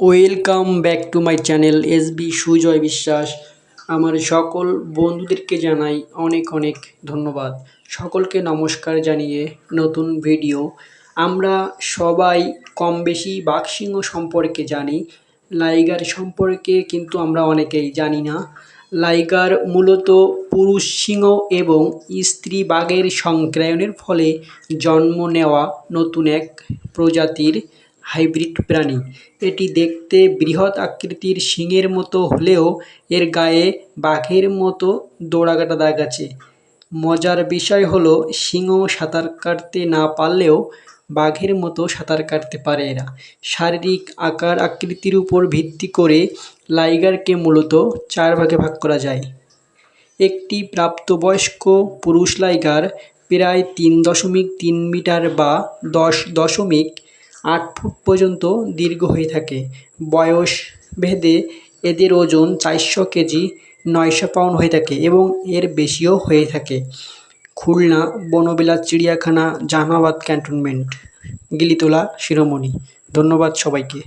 Welcome back to my channel S B Sujoy Biswas আমার সকল বন্ধুদেরকে জানাই অনেক অনেক ধন্যবাদ। সকলকে নমস্কার জানিয়ে নতুন ভিডিও আমরা সবাই কম বেশি বাঘসিংহ সম্পর্কে জানি। লাইগার সম্পর্কে কিন্তু আমরা অনেকেই জানি না। লাইগার মূলত পুরুষ সিংহ এবং স্ত্রী বাঘের সংক্রায়নের ফলে জন্ম নেওয়া নতুন এক প্রজাতির হাইব্রিড প্রাণী। এটি দেখতে বৃহৎ আকৃতির শিংয়ের মতো হলেও এর গায়ে বাঘের মতো দোড়াকাটা দাগ আছে। মজার বিষয় হলো সিংহ সাঁতার কাটতে না পারলেও বাঘের মতো সাঁতার কাটতে পারে এরা। শারীরিক আকার আকৃতির উপর ভিত্তি করে লাইগারকে মূলত চার ভাগে ভাগ করা যায়। একটি প্রাপ্তবয়স্ক পুরুষ লাইগার প্রায় তিন দশমিক তিন মিটার বা দশ দশমিক আট ফুট পর্যন্ত দীর্ঘ হয়ে থাকে। বয়স ভেদে এদের ওজন চারশো কেজি, নয়শো পাউন্ড হয়ে থাকে এবং এর বেশিও হয়ে থাকে। খুলনা বনবিলাস চিড়িয়াখানা জাহানাবাদ ক্যান্টনমেন্ট। গিলিতলা, শিরোমণি। ধন্যবাদ সবাইকে।